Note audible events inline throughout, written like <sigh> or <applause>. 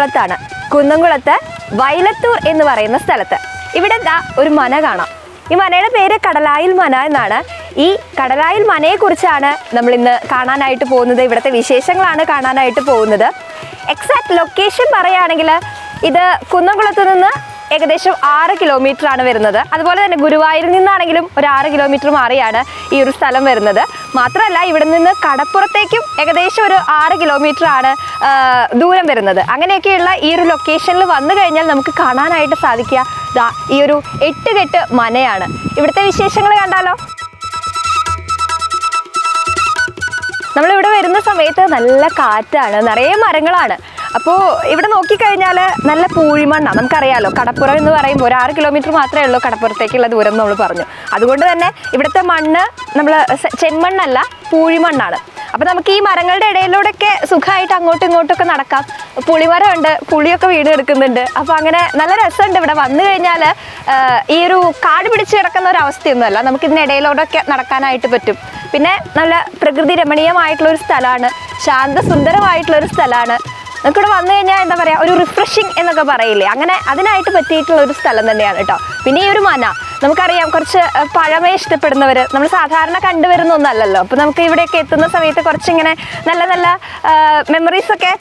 കുന്നംകുളത്താണ്. കുന്നംകുളത്ത് വൈലത്തൂർ എന്ന് പറയുന്ന സ്ഥലത്ത്. ഇവിടെ എന്താ ഒരു മന കാണാം. ഈ മനയുടെ പേര് കടലായിൽ മന എന്നാണ്. ഈ കടലായിൽ മനയെ കുറിച്ചാണ് നമ്മൾ ഇന്ന് കാണാനായിട്ട് പോകുന്നത്. ഇവിടുത്തെ വിശേഷങ്ങളാണ് കാണാനായിട്ട് പോകുന്നത്. എക്സാക്ട് ലൊക്കേഷൻ പറയുകയാണെങ്കിൽ ഇത് കുന്നംകുളത്ത് നിന്ന് ഏകദേശം ആറ് കിലോമീറ്റർ ആണ് വരുന്നത്. അതുപോലെ തന്നെ ഗുരുവായൂരിൽ നിന്നാണെങ്കിലും ഒരു ആറ് കിലോമീറ്റർ മാറിയാണ് ഈ ഒരു സ്ഥലം വരുന്നത്. മാത്രമല്ല ഇവിടെ നിന്ന് കടപ്പുറത്തേക്കും ഏകദേശം ഒരു ആറ് കിലോമീറ്റർ ആണ് ദൂരം വരുന്നത്. അങ്ങനെയൊക്കെയുള്ള ഈ ഒരു ലൊക്കേഷനിൽ വന്നു കഴിഞ്ഞാൽ നമുക്ക് കാണാനായിട്ട് സാധിക്കുക. ദാ ഈ ഒരു എട്ടുകെട്ട് മനയാണ്. ഇവിടുത്തെ വിശേഷങ്ങൾ കണ്ടാലോ? നമ്മളിവിടെ വരുന്ന സമയത്ത് നല്ല കാറ്റാണ് നിറയെ മരങ്ങളാണ്. അപ്പോൾ ഇവിടെ നോക്കിക്കഴിഞ്ഞാൽ നല്ല പൂഴിമണ്ണാണ് നമുക്കറിയാലോ കടപ്പുറം എന്ന് പറയുമ്പോൾ ഒരു ആറ് കിലോമീറ്റർ മാത്രമേ ഉള്ളൂ കടപ്പുറത്തേക്കുള്ള ദൂരം നമ്മൾ പറഞ്ഞു. അതുകൊണ്ട് തന്നെ ഇവിടുത്തെ മണ്ണ് നമ്മൾ ചെമ്മണ്ണല്ല പൂഴിമണ്ണാണ്. അപ്പോൾ നമുക്ക് ഈ മരങ്ങളുടെ ഇടയിലൂടെയൊക്കെ സുഖമായിട്ട് അങ്ങോട്ടും ഇങ്ങോട്ടും ഒക്കെ നടക്കാം. പുളിമരമുണ്ട് പുളിയൊക്കെ വീട് എടുക്കുന്നുണ്ട് അപ്പോൾ അങ്ങനെ നല്ല രസമുണ്ട് ഇവിടെ. വന്നു കഴിഞ്ഞാൽ ഈ ഒരു കാട് പിടിച്ച് കിടക്കുന്ന ഒരു അവസ്ഥയൊന്നുമല്ല. നമുക്ക് ഇതിനിടയിലൂടെയൊക്കെ നടക്കാനായിട്ട് പറ്റും. പിന്നെ നല്ല പ്രകൃതി രമണീയമായിട്ടുള്ള ഒരു സ്ഥലമാണ്. ശാന്തസുന്ദരമായിട്ടുള്ള ഒരു സ്ഥലമാണ്. നമുക്കിവിടെ വന്നു കഴിഞ്ഞാൽ എന്താ പറയുക ഒരു റിഫ്രഷിങ് എന്നൊക്കെ പറയില്ലേ? അങ്ങനെ അതിനായിട്ട് പറ്റിയിട്ടുള്ള ഒരു സ്ഥലം തന്നെയാണ് കേട്ടോ. പിന്നെ ഈ ഒരു മന നമുക്കറിയാം കുറച്ച് പഴമേ ഇഷ്ടപ്പെടുന്നവർ നമ്മൾ സാധാരണ കണ്ടുവരുന്ന ഒന്നല്ലല്ലോ. അപ്പോൾ നമുക്ക് ഇവിടെയൊക്കെ എത്തുന്ന സമയത്ത് കുറച്ചിങ്ങനെ നല്ല നല്ല മെമ്മറീസൊക്കെ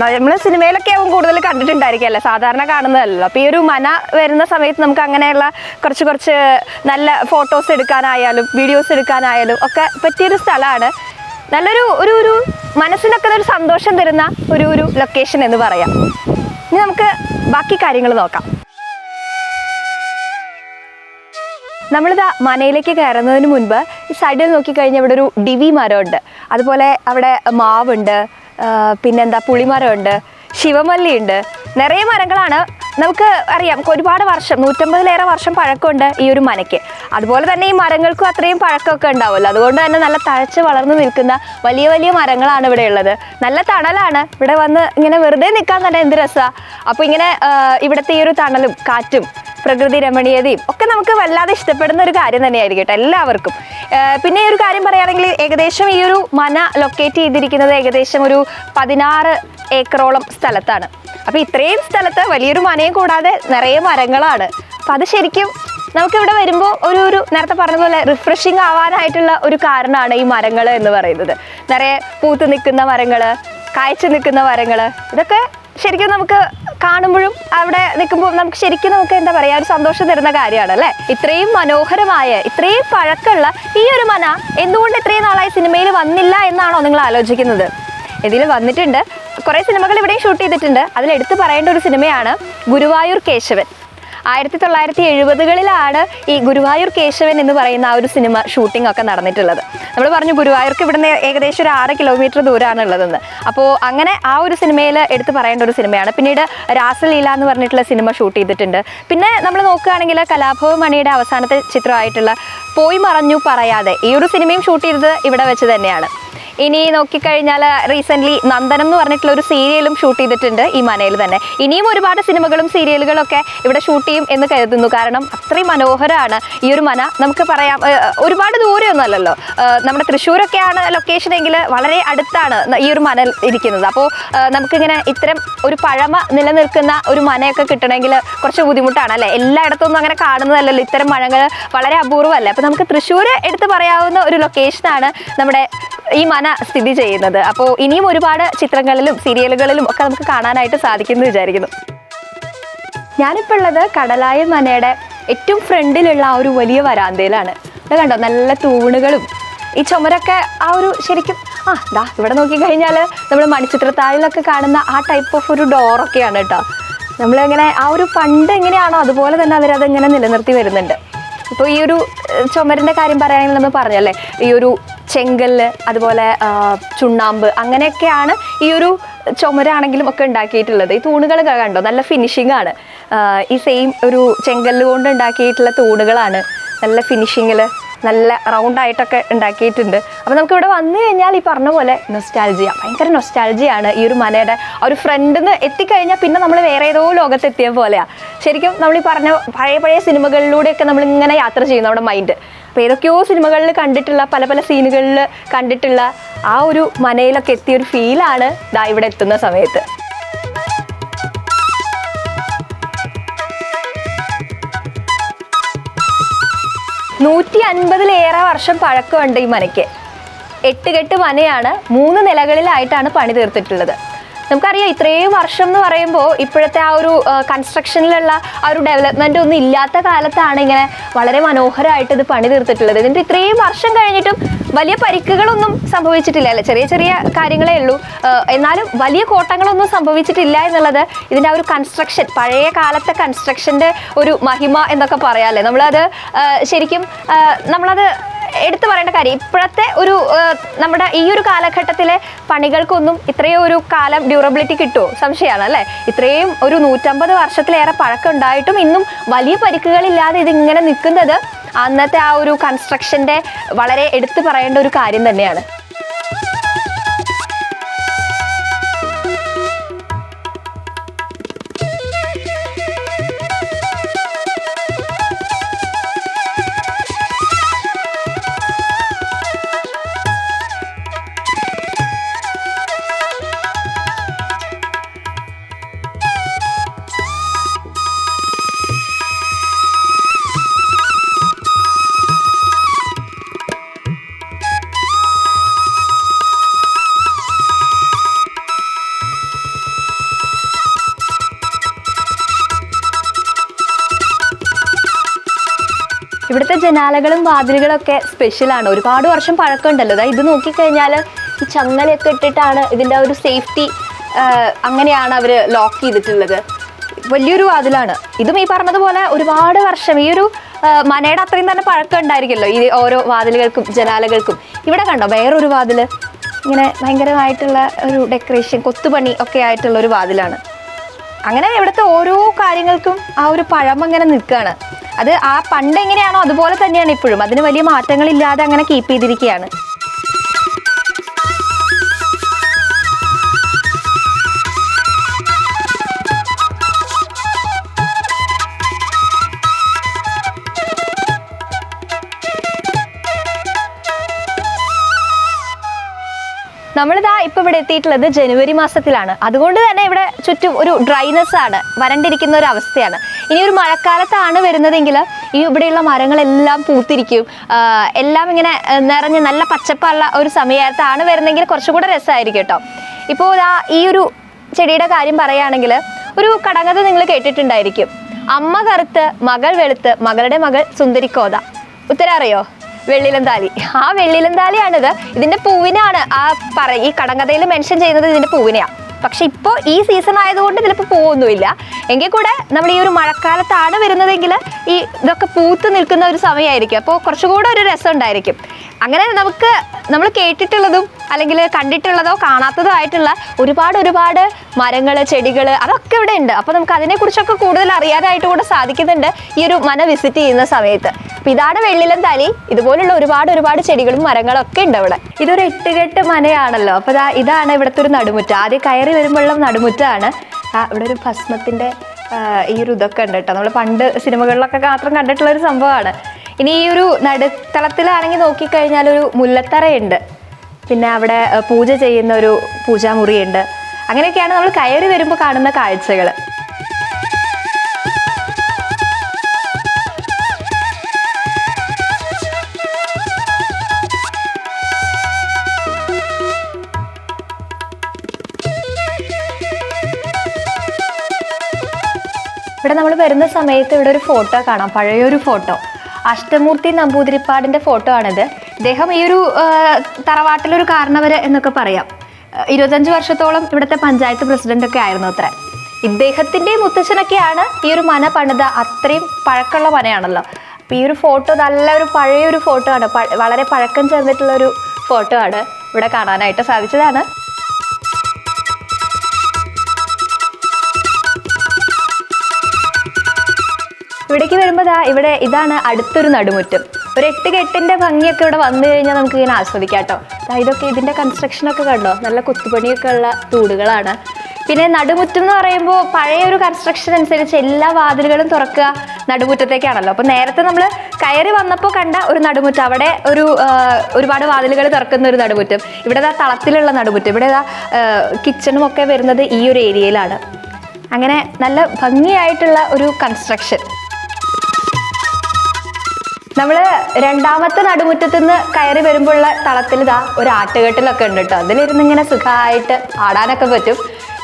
നമ്മൾ സിനിമയിലൊക്കെ ആവും കൂടുതൽ കണ്ടിട്ടുണ്ടായിരിക്കുമല്ലേ സാധാരണ കാണുന്നതല്ലോ അപ്പോൾ ഈ ഒരു മന വരുന്ന സമയത്ത് നമുക്ക് അങ്ങനെയുള്ള കുറച്ച് കുറച്ച് നല്ല ഫോട്ടോസ് എടുക്കാനായാലും വീഡിയോസ് എടുക്കാനായാലും ഒക്കെ പറ്റിയൊരു സ്ഥലമാണ്. നല്ലൊരു ഒരു ഒരു മനസ്സിനൊക്കെ ഒരു സന്തോഷം തരുന്ന ഒരു ഒരു ലൊക്കേഷൻ എന്ന് പറയാം. ഇനി നമുക്ക് ബാക്കി കാര്യങ്ങൾ നോക്കാം. നമ്മളിതാ മനയിലേക്ക് കയറുന്നതിന് മുൻപ് ഈ സൈഡിൽ നോക്കിക്കഴിഞ്ഞാൽ ഇവിടെ ഒരു ഡിവി മരമുണ്ട്. അതുപോലെ അവിടെ മാവുണ്ട് പിന്നെന്താ പുളിമരമുണ്ട് ശിവമല്ലിയുണ്ട്. നിറയെ മരങ്ങളാണ് നമുക്ക് അറിയാം ഒരുപാട് വർഷം നൂറ്റമ്പതിലേറെ വർഷം പഴക്കമുണ്ട് ഈ ഒരു മനയ്ക്ക്. അതുപോലെ തന്നെ ഈ മരങ്ങൾക്കും അത്രയും പഴക്കമൊക്കെ ഉണ്ടാവുമല്ലോ. അതുകൊണ്ട് തന്നെ നല്ല തഴച്ച് വളർന്നു നിൽക്കുന്ന വലിയ വലിയ മരങ്ങളാണ് ഇവിടെ ഉള്ളത്. നല്ല തണലാണ്. ഇവിടെ വന്ന് ഇങ്ങനെ വെറുതെ നിൽക്കാൻ തന്നെ എന്ത് രസമാണ് അപ്പോൾ ഇങ്ങനെ ഇവിടുത്തെ ഈ ഒരു തണലും കാറ്റും പ്രകൃതി രമണീയതയും ഒക്കെ നമുക്ക് വല്ലാതെ ഇഷ്ടപ്പെടുന്ന ഒരു കാര്യം തന്നെയായിരിക്കും കേട്ടോ എല്ലാവർക്കും. പിന്നെ ഈ ഒരു കാര്യം പറയുകയാണെങ്കിൽ ഏകദേശം ഈ ഒരു മന ലൊക്കേറ്റ് ചെയ്തിരിക്കുന്നത് ഏകദേശം ഒരു പതിനാറ് ഏക്കറോളം സ്ഥലത്താണ്. അപ്പോൾ ഇത്രയും സ്ഥലത്ത് വലിയൊരു മനയും കൂടാതെ നിറയെ മരങ്ങളാണ്. അപ്പം അത് ശരിക്കും നമുക്കിവിടെ വരുമ്പോൾ ഒരു ഒരു നേരത്തെ പറഞ്ഞ പോലെ റിഫ്രഷിങ് ആവാനായിട്ടുള്ള ഒരു കാരണമാണ് ഈ മരങ്ങൾ എന്ന് പറയുന്നത്. നിറയെ പൂത്ത് നിൽക്കുന്ന മരങ്ങൾ കായ്ച്ചു നിൽക്കുന്ന മരങ്ങൾ ഇതൊക്കെ ശരിക്കും നമുക്ക് കാണുമ്പോഴും അവിടെ നിൽക്കുമ്പോൾ നമുക്ക് ശരിക്കും നമുക്ക് എന്താ പറയുക ഒരു സന്തോഷം തരുന്ന കാര്യമാണ് അല്ലേ? ഇത്രയും മനോഹരമായ ഇത്രയും പഴക്കമുള്ള ഈ ഒരു മന എന്തുകൊണ്ട് ഇത്രയും നാളായി സിനിമയിൽ വന്നില്ല എന്നാണോ നിങ്ങൾ ആലോചിക്കുന്നത്? ഇതിൽ വന്നിട്ടുണ്ട് കുറേ സിനിമകൾ ഇവിടെയും ഷൂട്ട് ചെയ്തിട്ടുണ്ട്. അതിൽ എടുത്തു പറയേണ്ട ഒരു സിനിമയാണ് ഗുരുവായൂർ കേശവൻ. ആയിരത്തി തൊള്ളായിരത്തി എഴുപതുകളിലാണ് ഈ ഗുരുവായൂർ കേശവൻ എന്ന് പറയുന്ന ആ ഒരു സിനിമ ഷൂട്ടിംഗ് ഒക്കെ നടന്നിട്ടുള്ളത്. നമ്മൾ പറഞ്ഞു ഗുരുവായൂർക്ക് ഇവിടുന്ന് ഏകദേശം ഒരു ആറ് കിലോമീറ്റർ ദൂരമാണ് ഉള്ളതെന്ന്. അപ്പോൾ അങ്ങനെ ആ ഒരു സിനിമയിൽ എടുത്ത് പറയേണ്ട ഒരു സിനിമയാണ്. പിന്നീട് രാസലീല എന്ന് പറഞ്ഞിട്ടുള്ള സിനിമ ഷൂട്ട് ചെയ്തിട്ടുണ്ട്. പിന്നെ നമ്മൾ നോക്കുകയാണെങ്കിൽ കലാഭവ മണിയുടെ അവസാനത്തെ ചിത്രമായിട്ടുള്ള പോയി മറഞ്ഞു പറയാതെ ഈ ഒരു സിനിമയും ഷൂട്ട് ചെയ്തത് ഇവിടെ വെച്ച് തന്നെയാണ്. ഇനി നോക്കിക്കഴിഞ്ഞാൽ റീസെന്റ്ലി നന്ദനം എന്ന് പറഞ്ഞിട്ടുള്ള ഒരു സീരിയലും ഷൂട്ട് ചെയ്തിട്ടുണ്ട് ഈ മനയിൽ തന്നെ. ഇനിയും ഒരുപാട് സിനിമകളും സീരിയലുകളൊക്കെ ഇവിടെ ഷൂട്ട് ചെയ്യും എന്ന് കരുതുന്നു. കാരണം അത്രയും മനോഹരമാണ് ഈ ഒരു മന. നമുക്ക് പറയാം ഒരുപാട് ദൂരമൊന്നുമല്ലല്ലോ നമ്മുടെ തൃശ്ശൂരൊക്കെയാണ് ലൊക്കേഷൻ എങ്കിൽ വളരെ അടുത്താണ് ഈ ഒരു മന ഇരിക്കുന്നത്. അപ്പോൾ നമുക്കിങ്ങനെ ഇത്തരം ഒരു പഴമ നിലനിൽക്കുന്ന ഒരു മനയൊക്കെ കിട്ടണമെങ്കിൽ കുറച്ച് ബുദ്ധിമുട്ടാണ് അല്ലേ? എല്ലായിടത്തൊന്നും അങ്ങനെ കാണുന്നതല്ലല്ലോ. ഇത്തരം മഴകൾ വളരെ അപൂർവമല്ലേ അപ്പോൾ നമുക്ക് തൃശ്ശൂർ എടുത്ത് പറയാവുന്ന ഒരു ലൊക്കേഷനാണ് നമ്മുടെ ഈ മന സ്ഥിതി ചെയ്യുന്നത്. അപ്പോൾ ഇനിയും ഒരുപാട് ചിത്രങ്ങളിലും സീരിയലുകളിലും ഒക്കെ നമുക്ക് കാണാനായിട്ട് സാധിക്കുമെന്ന് വിചാരിക്കുന്നു. ഞാനിപ്പോൾ ഉള്ളത് കടലായ മനയുടെ ഏറ്റവും ഫ്രണ്ടിലുള്ള ആ ഒരു വലിയ വരാന്തയിലാണ്. ഇത് കണ്ടോ? നല്ല തൂണുകളും ഈ ചുമരൊക്കെ ആ ഒരു ശരിക്കും ആ ദാ ഇവിടെ നോക്കിക്കഴിഞ്ഞാൽ നമ്മൾ മണിച്ചിത്രത്താഴിലൊക്കെ കാണുന്ന ആ ടൈപ്പ് ഓഫ് ഒരു ഡോറൊക്കെയാണ് കേട്ടോ നമ്മളിങ്ങനെ ആ ഒരു പണ്ട് എങ്ങനെയാണോ അതുപോലെ തന്നെ അവരതെങ്ങനെ നിലനിർത്തി വരുന്നുണ്ട്. ഇപ്പോൾ ഈ ഒരു ചുമരിന്റെ കാര്യം പറയുകയാണെങ്കിൽ നമ്മൾ പറഞ്ഞല്ലേ ഈ ഒരു ചെങ്കല്ല് അതുപോലെ ചുണ്ണാമ്പ് അങ്ങനെയൊക്കെയാണ് ഈ ഒരു ചുമരാണെങ്കിലും ഒക്കെ ഉണ്ടാക്കിയിട്ടുള്ളത്. ഈ തൂണുകൾ കണ്ടോ? നല്ല ഫിനിഷിംഗ് ആണ്. ഈ സെയിം ഒരു ചെങ്കല്ല് കൊണ്ട് ഉണ്ടാക്കിയിട്ടുള്ള തൂണുകളാണ് നല്ല ഫിനിഷിങ്ങിൽ നല്ല റൗണ്ട് ആയിട്ടൊക്കെ ഉണ്ടാക്കിയിട്ടുണ്ട്. അപ്പോൾ നമുക്ക് ഇവിടെ വന്നു കഴിഞ്ഞാൽ ഈ പറഞ്ഞ പോലെ നൊസ്റ്റാൾജിയ ഭയങ്കര നൊസ്റ്റാൾജിയാണ് ഈ ഒരു മനയുടെ ഒരു ഫ്രണ്ടിൽ നിന്ന് എത്തിക്കഴിഞ്ഞാൽ പിന്നെ നമ്മൾ വേറെ ഏതോ ലോകത്തെത്തിയ പോലെയാണ് ശരിക്കും നമ്മൾ ഈ പറഞ്ഞ പഴയ പഴയ സിനിമകളിലൂടെയൊക്കെ നമ്മൾ ഇങ്ങനെ യാത്ര ചെയ്യുന്നു നമ്മുടെ മൈൻഡ് അപ്പോൾ ഏതൊക്കെയോ സിനിമകളിൽ കണ്ടിട്ടുള്ള പല പല സീനുകളിൽ കണ്ടിട്ടുള്ള ആ ഒരു മനയിലൊക്കെ എത്തിയ ഒരു ഫീലാണ് ദാ ഇവിടെ എത്തുന്ന സമയത്ത്. നൂറ്റി അൻപതിലേറെ വർഷം പഴക്കമുണ്ട് ഈ മനയ്ക്ക്. എട്ടുകെട്ട് മനയാണ് മൂന്ന് നിലകളിലായിട്ടാണ് പണി തീർത്തിട്ടുള്ളത്. നമുക്കറിയാം ഇത്രയും വർഷം എന്ന് പറയുമ്പോൾ ഇപ്പോഴത്തെ ആ ഒരു കൺസ്ട്രക്ഷനിലുള്ള ആ ഒരു ഡെവലപ്മെന്റ് ഒന്നും ഇല്ലാത്ത കാലത്താണ് ഇങ്ങനെ വളരെ മനോഹരമായിട്ട് ഇത് പണി തീർത്തിട്ടുള്ളത്. ഇതിന്റെ ഇത്രയും വർഷം കഴിഞ്ഞിട്ടും വലിയ പരിക്കുകളൊന്നും സംഭവിച്ചിട്ടില്ല അല്ലേ? ചെറിയ ചെറിയ കാര്യങ്ങളേ ഉള്ളൂ. എന്നാലും വലിയ കോട്ടങ്ങളൊന്നും സംഭവിച്ചിട്ടില്ല എന്നുള്ളത് ഇതിന്റെ ആ ഒരു കൺസ്ട്രക്ഷൻ പഴയ കാലത്തെ കൺസ്ട്രക്ഷന്റെ ഒരു മഹിമ എന്നൊക്കെ പറയാമല്ലേ നമ്മളത് ശരിക്കും നമ്മളത് എടുത്തു പറയേണ്ട കാര്യം ഇപ്പോഴത്തെ ഒരു നമ്മുടെ ഈ ഒരു കാലഘട്ടത്തിലെ പണികൾക്കൊന്നും ഇത്രയും ഒരു കാലം ഡ്യൂറബിലിറ്റി കിട്ടുമോ? സംശയമാണ് അല്ലേ? ഇത്രയും ഒരു നൂറ്റമ്പത് വർഷത്തിലേറെ പഴക്കം ഉണ്ടായിട്ടും ഇന്നും വലിയ പരിക്കുകളില്ലാതെ ഇതിങ്ങനെ നിൽക്കുന്നത് അന്നത്തെ ആ ഒരു കൺസ്ട്രക്ഷന്റെ വളരെ എടുത്തു പറയേണ്ട ഒരു കാര്യം തന്നെയാണ്. ഇവിടുത്തെ ജനാലകളും വാതിലുകളും ഒക്കെ സ്പെഷ്യലാണ് ഒരുപാട് വർഷം പഴക്കമുണ്ടല്ലോ. അതായത് ഇത് നോക്കിക്കഴിഞ്ഞാൽ ഈ ചങ്ങലയൊക്കെ ഇട്ടിട്ടാണ് ഇതിന്റെ ഒരു സേഫ്റ്റി അങ്ങനെയാണ് അവർ ലോക്ക് ചെയ്തിട്ടുള്ളത്. വലിയൊരു വാതിലാണ്. ഇതും ഈ പറഞ്ഞതുപോലെ ഒരുപാട് വർഷം ഈ ഒരു മനയുടെ അത്രയും തന്നെ പഴക്കം ഉണ്ടായിരിക്കുമല്ലോ ഈ ഓരോ വാതിലുകൾക്കും ജനാലകൾക്കും. ഇവിടെ കണ്ടോ വേറൊരു വാതിൽ ഇങ്ങനെ ഭയങ്കരമായിട്ടുള്ള ഒരു ഡെക്കറേഷൻ കൊത്തുപണി ഒക്കെ ആയിട്ടുള്ള ഒരു വാതിലാണ്. അങ്ങനെ ഇവിടുത്തെ ഓരോ കാര്യങ്ങൾക്കും ആ ഒരു പഴം അങ്ങനെ നിൽക്കുകയാണ് അത് ആ പണ്ട് എങ്ങനെയാണോ അതുപോലെ തന്നെയാണ് ഇപ്പോഴും. അതിന് വലിയ മാറ്റങ്ങളില്ലാതെ അങ്ങനെ കീപ്പ് ചെയ്തിരിക്കുകയാണ്. നമ്മളിതാ ഇപ്പൊ ഇവിടെ എത്തിയിട്ടുള്ളത് ജനുവരി മാസത്തിലാണ്. അതുകൊണ്ട് തന്നെ ഇവിടെ ചുറ്റും ഒരു ഡ്രൈനെസ് ആണ്. വരണ്ടിരിക്കുന്ന ഒരു അവസ്ഥയാണ്. ഇനി ഒരു മഴക്കാലത്താണ് വരുന്നതെങ്കിൽ ഈ ഇവിടെയുള്ള മരങ്ങളെല്ലാം പൂത്തിരിക്കും. എല്ലാം ഇങ്ങനെ നിറഞ്ഞ് നല്ല പച്ചപ്പുള്ള ഒരു സമയത്താണ് വരുന്നതെങ്കിൽ കുറച്ചുകൂടെ രസമായിരിക്കും കേട്ടോ. ഇപ്പോൾ ഇതാ ഈ ഒരു ചെടിയുടെ കാര്യം പറയുകയാണെങ്കിൽ ഒരു കടങ്കഥ നിങ്ങൾ കേട്ടിട്ടുണ്ടായിരിക്കും. അമ്മ കറുത്ത് മകൾ വെളുത്ത് മകളുടെ മകൾ സുന്ദരിക്കോത. ഉത്തരം അറിയോ? വെള്ളിലന്താലി. ആ വെള്ളിലന്താലിയാണിത്. ഇതിന്റെ പൂവിനാണ് ആ പറ ഈ കടങ്കഥയിൽ മെൻഷൻ ചെയ്യുന്നത് ഇതിന്റെ പൂവിനെയാ. പക്ഷെ ഇപ്പോൾ ഈ സീസൺ ആയതുകൊണ്ട് ഇതിലിപ്പോൾ പൂവൊന്നുമില്ല. എങ്കിൽ കൂടെ നമ്മൾ ഈ ഒരു മഴക്കാലത്താണ് വരുന്നതെങ്കിൽ ഈ ഇതൊക്കെ പൂത്ത് നിൽക്കുന്ന ഒരു സമയമായിരിക്കും. അപ്പോൾ കുറച്ചുകൂടെ ഒരു രസം ഉണ്ടായിരിക്കും. അങ്ങനെ നമുക്ക് നമ്മൾ കേട്ടിട്ടുള്ളതും അല്ലെങ്കിൽ കണ്ടിട്ടുള്ളതോ കാണാത്തതോ ആയിട്ടുള്ള ഒരുപാട് ഒരുപാട് മരങ്ങൾ ചെടികൾ അതൊക്കെ ഇവിടെ ഉണ്ട്. അപ്പോൾ നമുക്ക് അതിനെക്കുറിച്ചൊക്കെ കൂടുതൽ അറിയാനായിട്ട് കൂടെ സാധിക്കുന്നുണ്ട് ഈ ഒരു മന വിസിറ്റ് ചെയ്യുന്ന സമയത്ത്. ഇതാണ് വെള്ളിലം തലി ഇതുപോലുള്ള ഒരുപാട് ഒരുപാട് ചെടികളും മരങ്ങളും ഒക്കെ ഉണ്ട് അവിടെ. ഇതൊരു എട്ടുകെട്ട് മനയാണല്ലോ. അപ്പൊ ഇതാണ് ഇവിടുത്തെ ഒരു നടുമുറ്റം. ആദ്യം കയറി വരുമ്പോഴുള്ള നടുമുറ്റാണ് ഇവിടെ ഒരു ഭസ്മത്തിന്റെ ഈ ഒരു ഇതൊക്കെ ഉണ്ട് കേട്ടോ. നമ്മൾ പണ്ട് സിനിമകളിലൊക്കെ മാത്രം കണ്ടിട്ടുള്ള ഒരു സംഭവമാണ്. ഇനി ഈ ഒരു നടുത്തളത്തിലാണെങ്കിൽ നോക്കിക്കഴിഞ്ഞാൽ ഒരു മുല്ലത്തറയുണ്ട്. പിന്നെ അവിടെ പൂജ ചെയ്യുന്ന ഒരു പൂജാമുറിയുണ്ട്. അങ്ങനെയൊക്കെയാണ് നമ്മൾ കയറി വരുമ്പോൾ കാണുന്ന കാഴ്ചകൾ നമ്മൾ വരുന്ന സമയത്ത് ഇവിടെ ഒരു ഫോട്ടോ കാണാം പഴയൊരു ഫോട്ടോ. അഷ്ടമൂർത്തി നമ്പൂതിരിപ്പാടിന്റെ ഫോട്ടോ ആണിത്. ഇദ്ദേഹം ഈ ഒരു തറവാട്ടിലൊരു കാരണവര് എന്നൊക്കെ പറയാം. ഇരുപത്തഞ്ച് വർഷത്തോളം ഇവിടുത്തെ പഞ്ചായത്ത് പ്രസിഡന്റ് ഒക്കെ ആയിരുന്നു അത്ര. ഇദ്ദേഹത്തിന്റെ മുത്തച്ഛനൊക്കെയാണ് ഈ ഒരു മന പണിത. അത്രയും പഴക്കമുള്ള മനയാണല്ലോ. അപ്പൊ ഈ ഒരു ഫോട്ടോ നല്ല ഒരു പഴയ ഒരു ഫോട്ടോ ആണ്. വളരെ പഴക്കം ചേർന്നിട്ടുള്ള ഒരു ഫോട്ടോ ആണ് ഇവിടെ കാണാനായിട്ട് സാധിച്ചതാണ്. ഇവിടേക്ക് വരുമ്പോൾ ഇവിടെ ഇതാണ് അടുത്തൊരു നടുമുറ്റം. ഒരു എട്ട് കെട്ടിന്റെ ഭംഗിയൊക്കെ ഇവിടെ വന്നു കഴിഞ്ഞാൽ നമുക്ക് ഇങ്ങനെ ആസ്വദിക്കാം കേട്ടോ. ഇതൊക്കെ ഇതിന്റെ കൺസ്ട്രക്ഷൻ ഒക്കെ കണ്ടോ? നല്ല കുത്തുപണിയൊക്കെ ഉള്ള തൂടുകളാണ് പിന്നെ നടുമുറ്റം എന്ന് പറയുമ്പോൾ പഴയ ഒരു കൺസ്ട്രക്ഷൻ അനുസരിച്ച് എല്ലാ വാതിലുകളും തുറക്കുക നടുമുറ്റത്തേക്കാണല്ലോ. അപ്പോൾ നേരത്തെ നമ്മൾ കയറി വന്നപ്പോൾ കണ്ട ഒരു നടുമുറ്റം. അവിടെ ഒരു ഒരുപാട് വാതിലുകൾ തുറക്കുന്ന ഒരു നടുമുറ്റം. ഇവിടെ ദാ തളത്തിലുള്ള നടുമുറ്റം. ഇവിടെ ദാ കിച്ചണും ഒക്കെ വരുന്നത് ഈ ഒരു ഏരിയയിലാണ് അങ്ങനെ നല്ല ഭംഗിയായിട്ടുള്ള ഒരു കൺസ്ട്രക്ഷൻ നമ്മൾ രണ്ടാമത്തെ നടുമുറ്റത്ത് നിന്ന് കയറി വരുമ്പോഴുള്ള തളത്തിൽ ഇതാ ഒരു ആട്ടുകെട്ടിലൊക്കെ ഉണ്ട് കേട്ടോ അതിലിരുന്ന് ഇങ്ങനെ സുഖമായിട്ട് ആടാനൊക്കെ പറ്റും.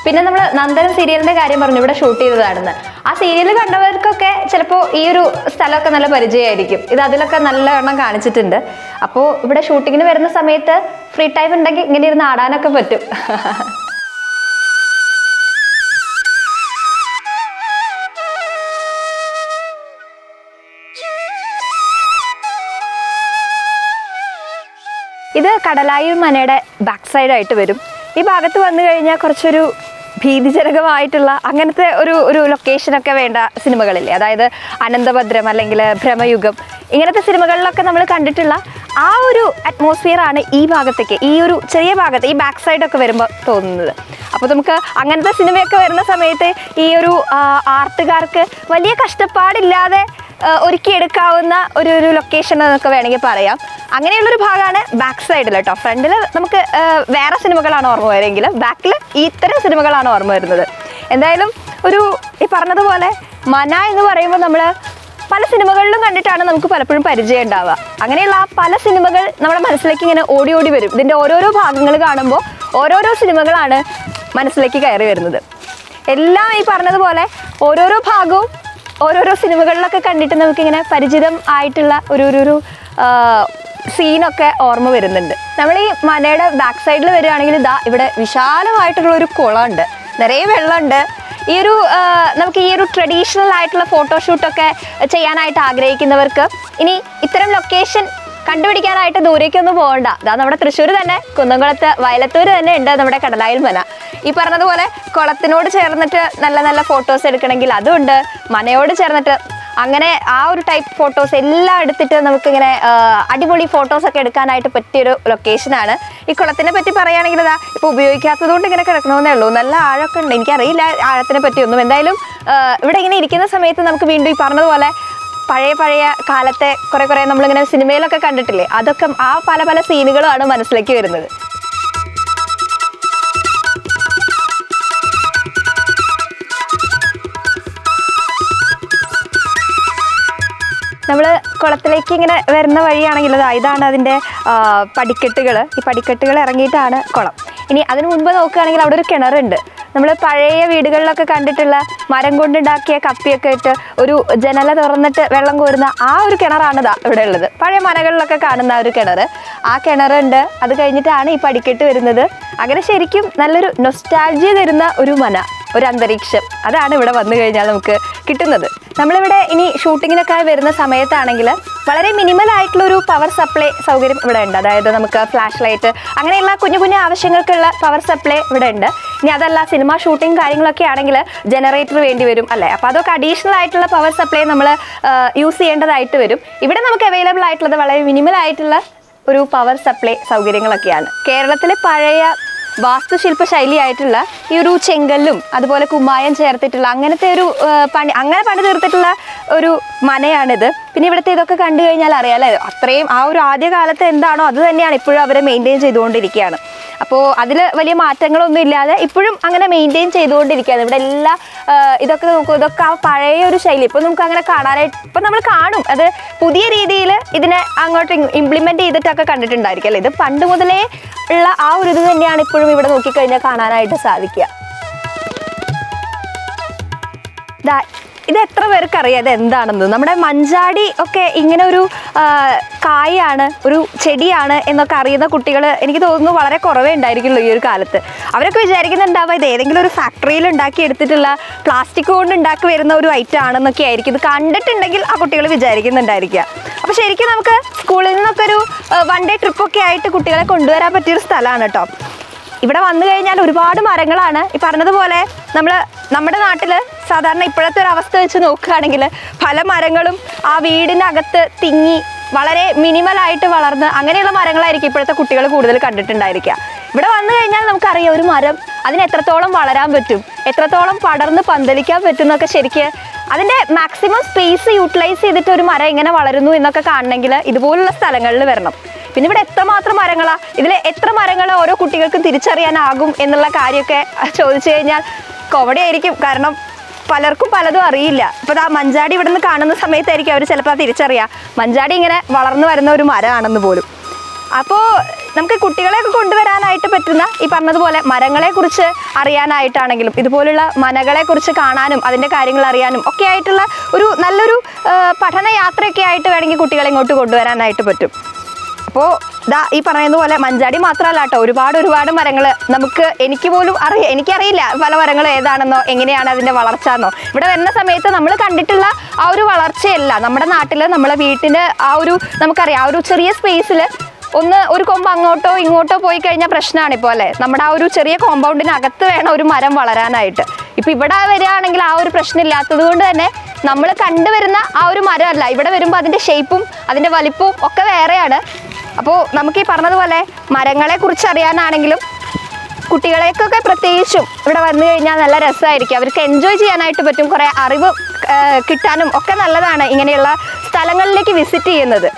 പിന്നെ നമ്മൾ നന്ദനം സീരിയലിന്റെ കാര്യം പറഞ്ഞു ഇവിടെ ഷൂട്ട് ചെയ്തതാണെന്ന്. ആ സീരിയൽ കണ്ടവർക്കൊക്കെ ചിലപ്പോൾ ഈ ഒരു സ്ഥലമൊക്കെ നല്ല പരിചയമായിരിക്കും. ഇത് അതിലൊക്കെ നല്ല എണ്ണം കാണിച്ചിട്ടുണ്ട്. അപ്പോൾ ഇവിടെ ഷൂട്ടിങ്ങിന് വരുന്ന സമയത്ത് ഫ്രീ ടൈം ഉണ്ടെങ്കിൽ ഇങ്ങനെ ഇരുന്ന് ആടാനൊക്കെ പറ്റും. <laughs> ഇത് കടലായൂർ മനയുടെ ബാക്ക് സൈഡായിട്ട് വരും. ഈ ഭാഗത്ത് വന്നു കഴിഞ്ഞാൽ കുറച്ചൊരു ഭീതിജനകമായിട്ടുള്ള അങ്ങനത്തെ ഒരു ഒരു ലൊക്കേഷനൊക്കെ വേണ്ട സിനിമകളില്ലേ അതായത് അനന്തഭദ്രം അല്ലെങ്കിൽ ഭ്രമയുഗം. ഇങ്ങനത്തെ സിനിമകളിലൊക്കെ നമ്മൾ കണ്ടിട്ടുള്ള ആ ഒരു അറ്റ്മോസ്ഫിയർ ആണ് ഈ ഭാഗത്തേക്ക് ഈ ഒരു ചെറിയ ഭാഗത്ത് ഈ ബാക്ക് സൈഡൊക്കെ വരുമ്പോൾ തോന്നുന്നത്. അപ്പോൾ നമുക്ക് അങ്ങനത്തെ സിനിമയൊക്കെ വരുന്ന സമയത്ത് ഈ ഒരു ആർട്ടുകാർക്ക് വലിയ കഷ്ടപ്പാടില്ലാതെ ഒരുക്കിയെടുക്കാവുന്ന ഒരു ഒരു ലൊക്കേഷൻ എന്നൊക്കെ വേണമെങ്കിൽ പറയാം. അങ്ങനെയുള്ളൊരു ഭാഗമാണ് ബാക്ക് സൈഡിൽ കേട്ടോ. ഫ്രണ്ടിൽ നമുക്ക് വേറെ സിനിമകളാണ് ഓർമ്മ വരുമെങ്കിൽ ബാക്കിൽ ഇത്തരം സിനിമകളാണ് ഓർമ്മ വരുന്നത്. എന്തായാലും ഒരു ഈ പറഞ്ഞതുപോലെ മന എന്ന് പറയുമ്പോൾ നമ്മൾ പല സിനിമകളിലും കണ്ടിട്ടാണ് നമുക്ക് പലപ്പോഴും പരിചയം ഉണ്ടാവുക. അങ്ങനെയുള്ള ആ പല സിനിമകൾ നമ്മുടെ മനസ്സിലേക്ക് ഇങ്ങനെ ഓടി ഓടി വരും. ഇതിന്റെ ഓരോരോ ഭാഗങ്ങൾ കാണുമ്പോൾ ഓരോരോ സിനിമകളാണ് മനസ്സിലേക്ക് കയറി വരുന്നത്. എല്ലാം ഈ പറഞ്ഞതുപോലെ ഓരോരോ ഭാഗവും ഓരോരോ സിനിമകളിലൊക്കെ കണ്ടിട്ട് നമുക്കിങ്ങനെ പരിചിതം ആയിട്ടുള്ള ഒരു ഒരു സീനൊക്കെ ഓർമ്മ വരുന്നുണ്ട്. നമ്മൾ ഈ മനയുടെ ബാക്ക് സൈഡിൽ വരികയാണെങ്കിൽ ഇതാ ഇവിടെ വിശാലമായിട്ടുള്ള ഒരു കുളമുണ്ട് നിറയെ വെള്ളമുണ്ട്. ഈ ഒരു നമുക്ക് ഈ ഒരു ട്രഡീഷണൽ ആയിട്ടുള്ള ഫോട്ടോഷൂട്ടൊക്കെ ചെയ്യാനായിട്ട് ആഗ്രഹിക്കുന്നവർക്ക് ഇനി ഇത്തരം ലൊക്കേഷൻ കണ്ടുപിടിക്കാനായിട്ട് ദൂരേക്കൊന്നും പോകണ്ട. അതാ നമ്മുടെ തൃശ്ശൂർ തന്നെ കുന്നംകുളത്ത് വയലത്തൂർ തന്നെ ഉണ്ട് നമ്മുടെ കടലായിൽ മന. ഈ പറഞ്ഞതുപോലെ കുളത്തിനോട് ചേർന്നിട്ട് നല്ല നല്ല ഫോട്ടോസ് എടുക്കണമെങ്കിൽ അതുണ്ട് മനയോട് ചേർന്നിട്ട് അങ്ങനെ ആ ഒരു ടൈപ്പ് ഫോട്ടോസ് എല്ലാം എടുത്തിട്ട് നമുക്കിങ്ങനെ അടിപൊളി ഫോട്ടോസ് ഒക്കെ എടുക്കാനായിട്ട് പറ്റിയൊരു ലൊക്കേഷനാണ് ഈ കുളത്തിനെ പറ്റി പറയുകയാണെങ്കിൽ ഇതാ ഇപ്പോൾ ഉപയോഗിക്കാത്തത് കൊണ്ട് ഇങ്ങനെ കിടക്കണമെന്നേ ഉള്ളൂ. നല്ല ആഴമൊക്കെ ഉണ്ട്. എനിക്കറിയില്ല ആഴത്തിനെ പറ്റിയൊന്നും. എന്തായാലും ഇവിടെ ഇങ്ങനെ ഇരിക്കുന്ന സമയത്ത് നമുക്ക് വീണ്ടും ഈ പറഞ്ഞതുപോലെ പഴയ പഴയ കാലത്തെ കുറെ കുറെ നമ്മളിങ്ങനെ സിനിമയിലൊക്കെ കണ്ടിട്ടില്ലേ? അതൊക്കെ ആ പല പല സീനുകളാണ് മനസ്സിലേക്ക് വരുന്നത്. നമ്മൾ കുളത്തിലേക്ക് ഇങ്ങനെ വരുന്ന വഴിയാണെങ്കിൽ ഇതാ ഇതാണ് അതിന്റെ പടിക്കെട്ടുകൾ ഈ പടിക്കെട്ടുകൾ ഇറങ്ങിയിട്ടാണ് കുളം. ഇനി അതിന് മുൻപ് നോക്കുകയാണെങ്കിൽ അവിടെ ഒരു കിണറുണ്ട്. നമ്മൾ പഴയ വീടുകളിലൊക്കെ കണ്ടിട്ടുള്ള മരം കൊണ്ടുണ്ടാക്കിയ കപ്പിയൊക്കെ ഇട്ട് ഒരു ജനല തുറന്നിട്ട് വെള്ളം കോരുന്ന ആ ഒരു കിണറാണ് ഇതാ ഇവിടെ ഉള്ളത്. പഴയ മനകളിലൊക്കെ കാണുന്ന ആ ഒരു കിണർ ആ കിണറുണ്ട്. അത് കഴിഞ്ഞിട്ടാണ് ഈ പടിക്കെട്ട് വരുന്നത്. അങ്ങനെ ശരിക്കും നല്ലൊരു നൊസ്റ്റാൾജിയ തരുന്ന ഒരു മന ഒരു അന്തരീക്ഷം. അതാണ് ഇവിടെ വന്നു കഴിഞ്ഞാൽ നമുക്ക് കിട്ടുന്നത്. നമ്മളിവിടെ ഇനി ഷൂട്ടിങ്ങിനൊക്കെ വരുന്ന സമയത്താണെങ്കിൽ വളരെ മിനിമൽ ആയിട്ടുള്ള ഒരു പവർ സപ്ലൈ സൗകര്യം ഇവിടെ ഉണ്ട്. അതായത് നമുക്ക് ഫ്ലാഷ് ലൈറ്റ് അങ്ങനെയുള്ള കുഞ്ഞു കുഞ്ഞു ആവശ്യങ്ങൾക്കുള്ള പവർ സപ്ലൈ ഇവിടെ ഉണ്ട്. ഇനി അതല്ല സിനിമ ഷൂട്ടിംഗ് കാര്യങ്ങളൊക്കെ ആണെങ്കിൽ ജനറേറ്റർ വേണ്ടി വരും അല്ലേ? അപ്പോൾ അതൊക്കെ അഡീഷണൽ ആയിട്ടുള്ള പവർ സപ്ലൈ നമ്മൾ യൂസ് ചെയ്യേണ്ടതായിട്ട് വരും. ഇവിടെ നമുക്ക് അവൈലബിൾ ആയിട്ടുള്ളത് വളരെ മിനിമൽ ആയിട്ടുള്ള ഒരു പവർ സപ്ലൈ സൗകര്യങ്ങളൊക്കെയാണ്. കേരളത്തിലെ പഴയ വാസ്തുശില്പ ശൈലിയായിട്ടുള്ള ഈ ഒരു ചെങ്കല്ലും അതുപോലെ കുമ്മായം ചേർത്തിട്ടുള്ള അങ്ങനത്തെ ഒരു പണി അങ്ങനെ പണി തീർത്തിട്ടുള്ള ഒരു മനയാണിത്. പിന്നെ ഇവിടുത്തെ ഇതൊക്കെ കണ്ടു കഴിഞ്ഞാൽ അറിയാലോ അത്രയും ആ ഒരു ആദ്യ കാലത്ത് എന്താണോ അത് തന്നെയാണ് ഇപ്പോഴും അവരെ മെയിന്റെയിൻ ചെയ്തുകൊണ്ടിരിക്കുകയാണ്. അപ്പോൾ അതിൽ വലിയ മാറ്റങ്ങളൊന്നും ഇല്ലാതെ ഇപ്പോഴും അങ്ങനെ മെയിന്റെയിൻ ചെയ്തുകൊണ്ടിരിക്കുകയാണ്. ഇവിടെ എല്ലാ ഇതൊക്കെ നോക്കും ഇതൊക്കെ ആ പഴയ ഒരു ശൈലി. ഇപ്പോൾ നമുക്ക് അങ്ങനെ കാണാനായിട്ട് ഇപ്പം നമ്മൾ കാണും. അത് പുതിയ രീതിയിൽ ഇതിനെ അങ്ങോട്ട് ഇംപ്ലിമെന്റ് ചെയ്തിട്ടൊക്കെ കണ്ടിട്ടുണ്ടായിരിക്കും അല്ലേ? ഇത് പണ്ട് മുതലേ ഉള്ള ആ ഒരു ഇത് തന്നെയാണ് ഇപ്പോഴും ഇവിടെ നോക്കിക്കഴിഞ്ഞാൽ കാണാനായിട്ട് സാധിക്കുക. ഇത് എത്ര പേർക്ക് അറിയാം ഇത് എന്താണെന്ന്? നമ്മുടെ മഞ്ചാടി ഒക്കെ ഇങ്ങനെ ഒരു കായാണ് ഒരു ചെടിയാണ് എന്നൊക്കെ അറിയുന്ന കുട്ടികൾ എനിക്ക് തോന്നുന്നു വളരെ കുറവേ ഉണ്ടായിരിക്കുള്ളൂ ഈ ഒരു കാലത്ത്. അവരൊക്കെ വിചാരിക്കുന്നുണ്ടാവുക ഇത് ഏതെങ്കിലും ഒരു ഫാക്ടറിയിൽ ഉണ്ടാക്കി എടുത്തിട്ടുള്ള പ്ലാസ്റ്റിക് കൊണ്ട് ഉണ്ടാക്കി വരുന്ന ഒരു ഐറ്റം ആണെന്നൊക്കെ ആയിരിക്കും. ഇത് കണ്ടിട്ടുണ്ടെങ്കിൽ ആ കുട്ടികൾ വിചാരിക്കുന്നുണ്ടായിരിക്കുക അപ്പോൾ ശരിക്കും നമുക്ക് സ്കൂളിൽ നിന്നൊക്കെ ഒരു വൺ ഡേ ട്രിപ്പൊക്കെ ആയിട്ട് കുട്ടികളെ കൊണ്ടുവരാൻ പറ്റിയൊരു സ്ഥലമാണ് കേട്ടോ ഇവിടെ വന്നു കഴിഞ്ഞാൽ ഒരുപാട് മരങ്ങളാണ്. ഈ പറഞ്ഞതുപോലെ നമ്മൾ നമ്മുടെ നാട്ടിൽ സാധാരണ ഇപ്പോഴത്തെ ഒരു അവസ്ഥ വെച്ച് നോക്കുകയാണെങ്കിൽ പല മരങ്ങളും ആ വീടിനകത്ത് തിങ്ങി വളരെ മിനിമലായിട്ട് വളർന്ന് അങ്ങനെയുള്ള മരങ്ങളായിരിക്കും ഇപ്പോഴത്തെ കുട്ടികൾ കൂടുതൽ കണ്ടിട്ടുണ്ടായിരിക്കുക. ഇവിടെ വന്നു കഴിഞ്ഞാൽ നമുക്കറിയാം ഒരു മരം അതിന് എത്രത്തോളം വളരാൻ പറ്റും എത്രത്തോളം പടർന്ന് പന്തലിക്കാൻ പറ്റും എന്നൊക്കെ ശരിക്ക് അതിന്റെ മാക്സിമം സ്പേസ് യൂട്ടിലൈസ് ചെയ്തിട്ട് ഒരു മരം എങ്ങനെ വളരുന്നു എന്നൊക്കെ കാണണമെങ്കിൽ ഇതുപോലുള്ള സ്ഥലങ്ങളിൽ വരണം. പിന്നെ ഇവിടെ എത്രമാത്രം മരങ്ങളാണ് ഇതിൽ എത്ര മരങ്ങൾ ഓരോ കുട്ടികൾക്കും തിരിച്ചറിയാനാകും എന്നുള്ള കാര്യമൊക്കെ ചോദിച്ചു കഴിഞ്ഞാൽ കോമഡി ആയിരിക്കും കാരണം പലർക്കും പലതും അറിയില്ല. ഇപ്പം ആ മഞ്ചാടി ഇവിടെ നിന്ന് കാണുന്ന സമയത്തായിരിക്കും അവർ ചിലപ്പോൾ തിരിച്ചറിയുക മഞ്ചാടി ഇങ്ങനെ വളർന്നു വരുന്ന ഒരു മരമാണെന്ന് പോലും. അപ്പോൾ നമുക്ക് കുട്ടികളെയൊക്കെ കൊണ്ടുവരാനായിട്ട് പറ്റുന്ന ഈ പറഞ്ഞതുപോലെ മരങ്ങളെക്കുറിച്ച് അറിയാനായിട്ടാണെങ്കിലും ഇതുപോലുള്ള മനകളെക്കുറിച്ച് കാണാനും അതിന്റെ കാര്യങ്ങൾ അറിയാനും ഒക്കെ ആയിട്ടുള്ള ഒരു നല്ലൊരു പഠനയാത്രയൊക്കെ ആയിട്ട് വേണമെങ്കിൽ കുട്ടികളെ ഇങ്ങോട്ട് കൊണ്ടുവരാനായിട്ട് പറ്റും. അപ്പോൾ ദാ ഈ പറയുന്ന പോലെ മഞ്ചാടി മാത്രമല്ല കേട്ടോ. ഒരുപാട് ഒരുപാട് മരങ്ങൾ നമുക്ക് എനിക്ക് പോലും അറിയ എനിക്കറിയില്ല പല മരങ്ങൾ ഏതാണെന്നോ എങ്ങനെയാണ് അതിന്റെ വളർച്ച എന്നോ. ഇവിടെ വരുന്ന സമയത്ത് നമ്മൾ കണ്ടിട്ടുള്ള ആ ഒരു വളർച്ചയല്ല. നമ്മുടെ നാട്ടിൽ നമ്മളെ വീട്ടിന് ആ ഒരു നമുക്കറിയാം ആ ഒരു ചെറിയ സ്പേസിൽ ഒന്ന് ഒരു കൊമ്പ് അങ്ങോട്ടോ ഇങ്ങോട്ടോ പോയി കഴിഞ്ഞാൽ പ്രശ്നമാണ് ഇപ്പോൾ അല്ലേ? നമ്മുടെ ആ ഒരു ചെറിയ കോമ്പൗണ്ടിനകത്ത് വേണം ഒരു മരം വളരാനായിട്ട്. ഇപ്പം ഇവിടെ വരികയാണെങ്കിൽ ആ ഒരു പ്രശ്നം ഇല്ലാത്തത് കൊണ്ട് തന്നെ നമ്മൾ കണ്ടുവരുന്ന ആ ഒരു മരമല്ല. ഇവിടെ വരുമ്പോൾ അതിന്റെ ഷേപ്പും അതിന്റെ വലിപ്പവും ഒക്കെ വേറെയാണ്. അപ്പോൾ നമുക്ക് ഈ പറഞ്ഞതുപോലെ മരങ്ങളെ കുറിച്ച് അറിയാനാണെങ്കിലും കുട്ടികളേക്കൊക്കെ പ്രത്യേകിച്ചും ഇവിടെ വന്നു കഴിഞ്ഞാൽ നല്ല രസമായിരിക്കും. അവർക്ക് എൻജോയ് ചെയ്യാനായിട്ട് പറ്റും. കുറേ അറിവ് കിട്ടാനും ഒക്കെ നല്ലതാണ് ഇങ്ങനെയുള്ള സ്ഥലങ്ങളിലേക്ക് വിസിറ്റ് ചെയ്യുന്നത്.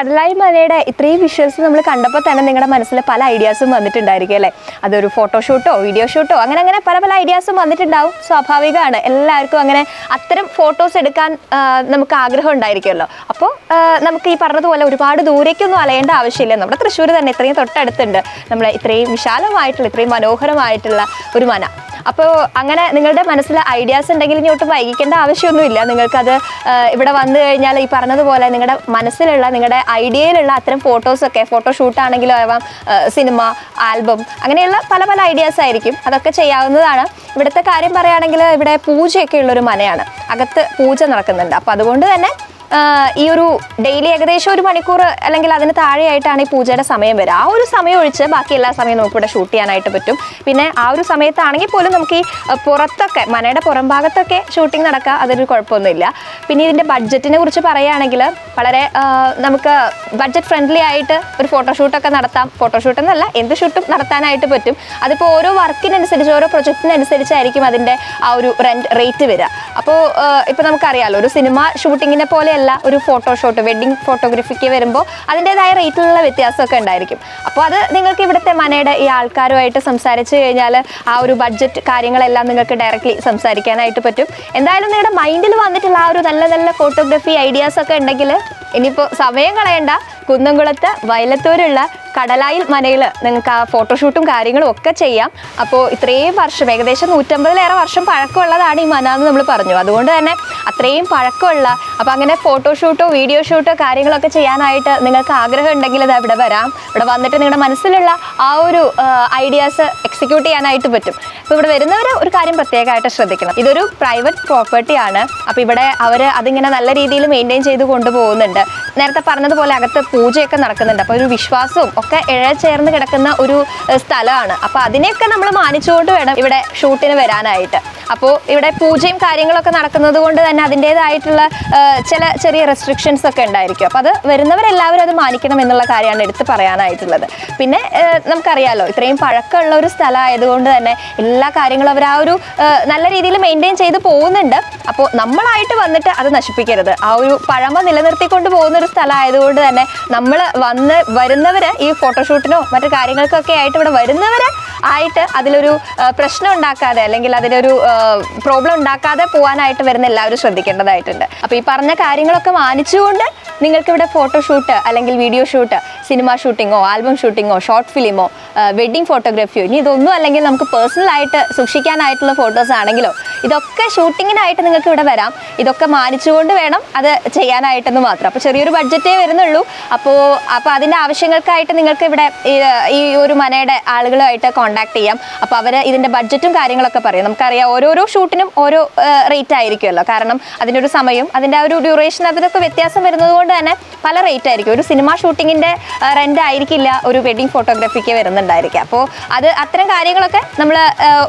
കടലായി മലയുടെ ഇത്രയും വിഷ്വൽസ് നമ്മൾ കണ്ടപ്പോൾ തന്നെ നിങ്ങളുടെ മനസ്സിൽ പല ഐഡിയാസും വന്നിട്ടുണ്ടായിരിക്കും അല്ലേ? അതൊരു ഫോട്ടോഷൂട്ടോ വീഡിയോ ഷൂട്ടോ അങ്ങനെ അങ്ങനെ പല പല ഐഡിയാസും വന്നിട്ടുണ്ടാവും. സ്വാഭാവികമാണ്. എല്ലാവർക്കും അങ്ങനെ അത്തരം ഫോട്ടോസ് എടുക്കാൻ നമുക്ക് ആഗ്രഹം ഉണ്ടായിരിക്കുമല്ലോ. അപ്പോൾ നമുക്ക് ഈ പറഞ്ഞതുപോലെ ഒരുപാട് ദൂരേക്കൊന്നും അലയേണ്ട ആവശ്യമില്ല. നമ്മുടെ തൃശ്ശൂർ തന്നെ ഇത്രയും തൊട്ടടുത്തുണ്ട്. നമ്മൾ ഇത്രയും വിശാലമായിട്ടുള്ള ഇത്രയും മനോഹരമായിട്ടുള്ള ഒരു മന. അപ്പോൾ അങ്ങനെ നിങ്ങളുടെ മനസ്സിൽ ഐഡിയാസ് ഉണ്ടെങ്കിൽ ഇനി ഒട്ടും വൈകിക്കേണ്ട ആവശ്യമൊന്നുമില്ല. നിങ്ങൾക്കത് ഇവിടെ വന്നു കഴിഞ്ഞാൽ ഈ പറഞ്ഞതുപോലെ നിങ്ങളുടെ മനസ്സിലുള്ള നിങ്ങളുടെ ഐഡിയയിലുള്ള അത്തരം ഫോട്ടോസൊക്കെ ഫോട്ടോ ഷൂട്ടാണെങ്കിലും ആവാം സിനിമ ആൽബം അങ്ങനെയുള്ള പല പല ഐഡിയാസ് ആയിരിക്കും. അതൊക്കെ ചെയ്യാവുന്നതാണ്. ഇവിടുത്തെ കാര്യം പറയുകയാണെങ്കിൽ ഇവിടെ പൂജയൊക്കെ ഉള്ളൊരു മനയാണ്. അകത്ത് പൂജ നടക്കുന്നുണ്ട്. അപ്പോൾ അതുകൊണ്ട് തന്നെ ഈ ഒരു ഡെയിലി ഏകദേശം ഒരു മണിക്കൂർ അല്ലെങ്കിൽ അതിന് താഴെയായിട്ടാണ് ഈ പൂജയുടെ സമയം വരിക. ആ ഒരു സമയം ഒഴിച്ച് ബാക്കി എല്ലാ സമയവും നമുക്ക് ഇവിടെ ഷൂട്ട് ചെയ്യാനായിട്ട് പറ്റും. പിന്നെ ആ ഒരു സമയത്താണെങ്കിൽ പോലും നമുക്ക് ഈ പുറത്തൊക്കെ മനയുടെ പുറം ഭാഗത്തൊക്കെ ഷൂട്ടിംഗ് നടക്കുക അതൊരു കുഴപ്പമൊന്നുമില്ല. പിന്നെ ഇതിന്റെ ബഡ്ജറ്റിനെ കുറിച്ച് പറയുകയാണെങ്കിൽ വളരെ നമുക്ക് ബഡ്ജറ്റ് ഫ്രണ്ട്ലി ആയിട്ട് ഒരു ഫോട്ടോഷൂട്ടൊക്കെ നടത്താം. ഫോട്ടോഷൂട്ട് എന്നല്ല എന്ത് ഷൂട്ടും നടത്താനായിട്ട് പറ്റും. അതിപ്പോൾ ഓരോ വർക്കിനനുസരിച്ച് ഓരോ പ്രൊജക്റ്റിനനുസരിച്ചായിരിക്കും അതിന്റെ ആ ഒരു റെന്റ് റേറ്റ് വരിക. അപ്പോൾ ഇപ്പോൾ നമുക്കറിയാമല്ലോ ഒരു സിനിമ ഷൂട്ടിങ്ങിനെ പോലെയല്ല ഒരു ഫോട്ടോഷൂട്ട് വെഡ്ഡിങ് ഫോട്ടോഗ്രാഫിക്ക് വരുമ്പോൾ അതിന്റെതായ റേറ്റിലുള്ള വ്യത്യാസമൊക്കെ ഉണ്ടായിരിക്കും. അപ്പോൾ അത് നിങ്ങൾക്ക് ഇവിടുത്തെ മനയുടെ ഈ ആൾക്കാരുമായിട്ട് സംസാരിച്ച് കഴിഞ്ഞാൽ ആ ഒരു ബഡ്ജറ്റ് കാര്യങ്ങളെല്ലാം നിങ്ങൾക്ക് ഡയറക്റ്റ്ലി സംസാരിക്കാനായിട്ട് പറ്റും. എന്തായാലും നിങ്ങളുടെ മൈൻഡിൽ വന്നിട്ടുള്ള ആ ഒരു നല്ല നല്ല ഫോട്ടോഗ്രാഫി ഐഡിയാസൊക്കെ ഉണ്ടെങ്കിൽ ഇനിയിപ്പോൾ സമയം കളയണ്ട. കുന്നംകുളത്ത് വയലത്തൂരുള്ള കടലായിൽ മനയിൽ നിങ്ങൾക്ക് ആ ഫോട്ടോഷൂട്ടും കാര്യങ്ങളും ഒക്കെ ചെയ്യാം. അപ്പോൾ ഇത്രയും വർഷം ഏകദേശം നൂറ്റമ്പതിലേറെ വർഷം പഴക്കമുള്ളതാണ് ഈ മന എന്ന് നമ്മൾ പറഞ്ഞു. അതുകൊണ്ട് തന്നെ അത്രയും പഴക്കമുള്ള അപ്പോൾ അങ്ങനെ ഫോട്ടോഷൂട്ടോ വീഡിയോ ഷൂട്ടോ കാര്യങ്ങളൊക്കെ ചെയ്യാനായിട്ട് നിങ്ങൾക്ക് ആഗ്രഹം ഉണ്ടെങ്കിൽ അത് ഇവിടെ വരാം. ഇവിടെ വന്നിട്ട് നിങ്ങളുടെ മനസ്സിലുള്ള ആ ഒരു ഐഡിയാസ് എക്സിക്യൂട്ട് ചെയ്യാനായിട്ട് പറ്റും. അപ്പോൾ ഇവിടെ വരുന്നവർ ഒരു കാര്യം പ്രത്യേകമായിട്ട് ശ്രദ്ധിക്കണം. ഇതൊരു പ്രൈവറ്റ് പ്രോപ്പർട്ടി ആണ്. അപ്പോൾ ഇവിടെ അവർ അതിങ്ങനെ നല്ല രീതിയിൽ മെയിന്റെയിൻ ചെയ്ത് കൊണ്ടുപോകുന്നുണ്ട്. നേരത്തെ പറഞ്ഞതുപോലെ അകത്ത് പൂജയൊക്കെ നടക്കുന്നുണ്ട്. അപ്പോൾ ഒരു വിശ്വാസവും ഒക്കെ ഇഴ ചേർന്ന് കിടക്കുന്ന ഒരു സ്ഥലമാണ്. അപ്പോൾ അതിനെയൊക്കെ നമ്മൾ മാനിച്ചുകൊണ്ട് വേണം ഇവിടെ ഷൂട്ടിന് വരാനായിട്ട്. അപ്പോൾ ഇവിടെ പൂജയും കാര്യങ്ങളൊക്കെ നടക്കുന്നത് കൊണ്ട് തന്നെ അതിന്റേതായിട്ടുള്ള ചില ചെറിയ റെസ്ട്രിക്ഷൻസ് ഒക്കെ ഉണ്ടായിരിക്കും. അപ്പോൾ അത് വരുന്നവരെല്ലാവരും അത് മാനിക്കണം എന്നുള്ള കാര്യമാണ് എടുത്ത് പറയാനായിട്ടുള്ളത്. പിന്നെ നമുക്കറിയാലോ ഇത്രയും പഴക്കമുള്ള ഒരു സ്ഥലമായതുകൊണ്ട് തന്നെ എല്ലാ കാര്യങ്ങളും അവർ ആ ഒരു നല്ല രീതിയിൽ മെയിന്റെയിൻ ചെയ്ത് പോകുന്നുണ്ട്. അപ്പോൾ നമ്മളായിട്ട് വന്നിട്ട് അത് നശിപ്പിക്കരുത്. ആ ഒരു പഴമ നിലനിർത്തിക്കൊണ്ട് പോകുന്ന ഒരു സ്ഥലമായതുകൊണ്ട് തന്നെ നമ്മൾ വന്ന് വരുന്നവർ ഈ ഫോട്ടോഷൂട്ടിനോ മറ്റു കാര്യങ്ങൾക്കൊക്കെ ആയിട്ട് ഇവിടെ വരുന്നവർ ആയിട്ട് അതിലൊരു പ്രശ്നം ഉണ്ടാക്കാതെ അല്ലെങ്കിൽ അതിലൊരു പ്രോബ്ലം ഉണ്ടാക്കാതെ പോകാനായിട്ട് വരുന്ന എല്ലാവരും ശ്രദ്ധിക്കേണ്ടതായിട്ടുണ്ട്. അപ്പോൾ ഈ പറഞ്ഞ കാര്യങ്ങളൊക്കെ മാനിച്ചുകൊണ്ട് നിങ്ങൾക്ക് ഇവിടെ ഫോട്ടോഷൂട്ട് അല്ലെങ്കിൽ വീഡിയോ ഷൂട്ട് സിനിമ ഷൂട്ടിങ്ങോ ആൽബം ഷൂട്ടിങ്ങോ ഷോർട്ട് ഫിലിമോ വെഡ്ഡിംഗ് ഫോട്ടോഗ്രാഫിയോ ഇനി ഇതൊന്നും അല്ലെങ്കിൽ നമുക്ക് പേഴ്സണലായിട്ട് സൂക്ഷിക്കാനായിട്ടുള്ള ഫോട്ടോസ് ആണെങ്കിലോ ഇതൊക്കെ ഷൂട്ടിങ്ങിനായിട്ട് നിങ്ങൾക്ക് ഇവിടെ വരാം. ഇതൊക്കെ മാനിച്ചുകൊണ്ട് വേണം അത് ചെയ്യാനായിട്ടെന്ന് മാത്രം. അപ്പോൾ ചെറിയൊരു ബഡ്ജറ്റേ വരുന്നുള്ളൂ. അപ്പോൾ അപ്പോൾ അതിന്റെ ആവശ്യങ്ങൾക്കായിട്ട് നിങ്ങൾക്ക് ഇവിടെ ഈ ഒരു മനയുടെ ആളുകളുമായിട്ട് കോൺടാക്ട് ചെയ്യാം. അപ്പോൾ അവർ ഇതിന്റെ ബഡ്ജറ്റും കാര്യങ്ങളൊക്കെ പറയും. നമുക്കറിയാം ഓരോരോ ഷൂട്ടിനും ഓരോ റേറ്റ് ആയിരിക്കുമല്ലോ. കാരണം അതിന്റെ ഒരു സമയം അതിന്റെ ആ ഒരു ഡ്യൂറേഷൻ അതിനൊക്കെ വ്യത്യാസം വരുന്നത് കൊണ്ട് തന്നെ പല റേറ്റ് ആയിരിക്കും. ഒരു സിനിമ ഷൂട്ടിങ്ങിന്റെ റെന്റ് ആയിരിക്കില്ല ഒരു വെഡിങ് ഫോട്ടോഗ്രാഫിക്ക് വരുന്നുണ്ടായിരിക്കുക അപ്പോൾ അത് അത്തരം കാര്യങ്ങളൊക്കെ നമ്മൾ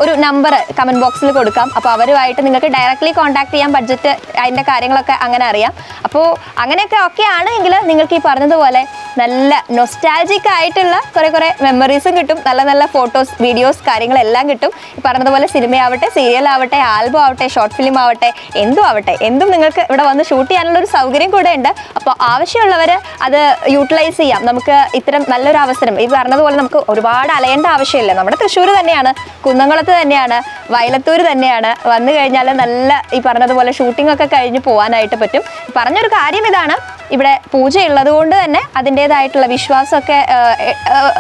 ഒരു നമ്പർ കമന്റ് ബോക്സിൽ കൊടുക്കാം. അപ്പോൾ അവരുമായിട്ട് നിങ്ങൾക്ക് ഡയറക്റ്റ്ലി കോൺടാക്ട് ചെയ്യാം ബഡ്ജറ്റ് അതിന്റെ കാര്യങ്ങളൊക്കെ അങ്ങനെ അറിയാം. അപ്പോൾ അങ്ങനെയൊക്കെ ഒക്കെ ആണെങ്കിൽ നിങ്ങൾക്ക് ഈ പറഞ്ഞതുപോലെ നല്ല നൊസ്റ്റാജിക് ആയിട്ടുള്ള കുറേ കുറേ മെമ്മറീസും കിട്ടും. നല്ല നല്ല ഫോട്ടോസ് വീഡിയോസ് കാര്യങ്ങളെല്ലാം കിട്ടും. ഈ പറഞ്ഞതുപോലെ സിനിമയാവട്ടെ സീരിയൽ ആവട്ടെ ആൽബം ആവട്ടെ ഷോർട്ട് ഫിലിം ആവട്ടെ എന്തും ആവട്ടെ എന്തും നിങ്ങൾക്ക് ഇവിടെ വന്ന് ഷൂട്ട് ചെയ്യാനുള്ള ഒരു സൗകര്യം കൂടെ ഉണ്ട്. അപ്പോൾ ആവശ്യമുള്ളവർ അത് യൂട്ടിലൈസ് ചെയ്യാം. നമുക്ക് ഇത്തരം നല്ലൊരു അവസരം. ഈ പറഞ്ഞതുപോലെ നമുക്ക് ഒരുപാട് അലയേണ്ട ആവശ്യമില്ല. നമ്മുടെ തൃശ്ശൂർ തന്നെയാണ് കുന്നംകുളത്ത് തന്നെയാണ് വയലത്തൂർ തന്നെയാണ്. വന്നു കഴിഞ്ഞാൽ നല്ല ഈ പറഞ്ഞതുപോലെ ഷൂട്ടിംഗ് ഒക്കെ കഴിഞ്ഞ് പോകാനായിട്ട് പറ്റും. പറഞ്ഞൊരു കാര്യം ഇതാണ്. ഇവിടെ പൂജയുള്ളത് കൊണ്ട് തന്നെ അതിന്റെതായിട്ടുള്ള വിശ്വാസമൊക്കെ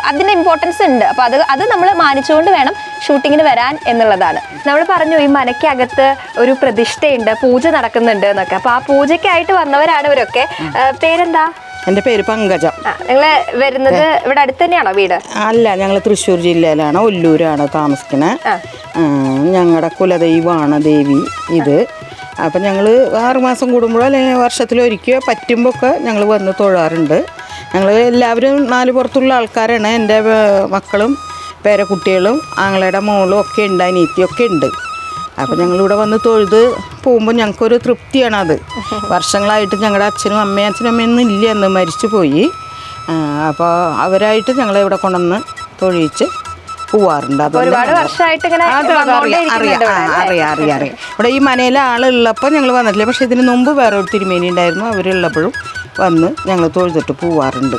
അതിന്റെ ഇമ്പോർട്ടൻസ് ഉണ്ട്. അപ്പോൾ അത് അത് നമ്മൾ മാനിച്ചുകൊണ്ട് വേണം ഷൂട്ടിങ്ങിന് വരാൻ എന്നുള്ളതാണ്. നമ്മൾ പറഞ്ഞു ഈ മനയ്ക്കകത്ത് ഒരു പ്രതിഷ്ഠയുണ്ട് പൂജ നടക്കുന്നുണ്ട് എന്നൊക്കെ. അപ്പോൾ ആ പൂജയ്ക്കായിട്ട് വന്നവരാണ് ഇവരൊക്കെ പേരെന്താ? എന്റെ പേര് പങ്കജ. നിങ്ങൾ വരുന്നത് ഇവിടെ അടുത്ത് തന്നെയാണോ വീട്? അല്ല ഞങ്ങൾ തൃശ്ശൂർ ജില്ലയിലാണ് ഒല്ലൂരാണ് താമസിക്കുന്നത്. ഞങ്ങളുടെ കുലദൈവമാണ് ദേവി ഇത്. അപ്പം ഞങ്ങൾ ആറുമാസം കൂടുമ്പോഴോ അല്ലെങ്കിൽ വർഷത്തിലൊരിക്കോ പറ്റുമ്പോൾ ഒക്കെ ഞങ്ങൾ വന്ന് തൊഴാറുണ്ട്. ഞങ്ങൾ എല്ലാവരും നാല് പുറത്തുള്ള ആൾക്കാരാണ്. എന്റെ വേ- മക്കളും പേരക്കുട്ടികളും ആങ്ങളുടെ മോളും ഒക്കെ ഉണ്ട് അനിയത്തിയൊക്കെ ഉണ്ട്. അപ്പം ഞങ്ങളിവിടെ വന്ന് തൊഴുത് പോകുമ്പോൾ ഞങ്ങൾക്കൊരു തൃപ്തിയാണ് അത്. വർഷങ്ങളായിട്ട് ഞങ്ങളുടെ അച്ഛനും അമ്മയും അച്ഛനും അമ്മയൊന്നും ഇല്ല എന്ന് മരിച്ചു പോയി. അപ്പോൾ അവരായിട്ട് ഞങ്ങളെ ഇവിടെ കൊണ്ടുവന്ന് തൊഴിച്ച് പോവാറുണ്ട്. അതുകൊണ്ട് ഒരുപാട് വർഷമായിട്ട് ഇങ്ങനെ അത് അത് അറിയാം അറിയാം. അറിയാം അറിയാം അറിയാം. ഇവിടെ ഈ മനയിലെ ആളുള്ളപ്പോൾ ഞങ്ങൾ വന്നിട്ടില്ല. പക്ഷേ ഇതിന് മുമ്പ് വേറെ ഒരു തിരുമേനി ഉണ്ടായിരുന്നു അവരുള്ളപ്പോഴും. വന്ന് ഞങ്ങൾ തൊഴുതിട്ട് പോവാറുണ്ട്.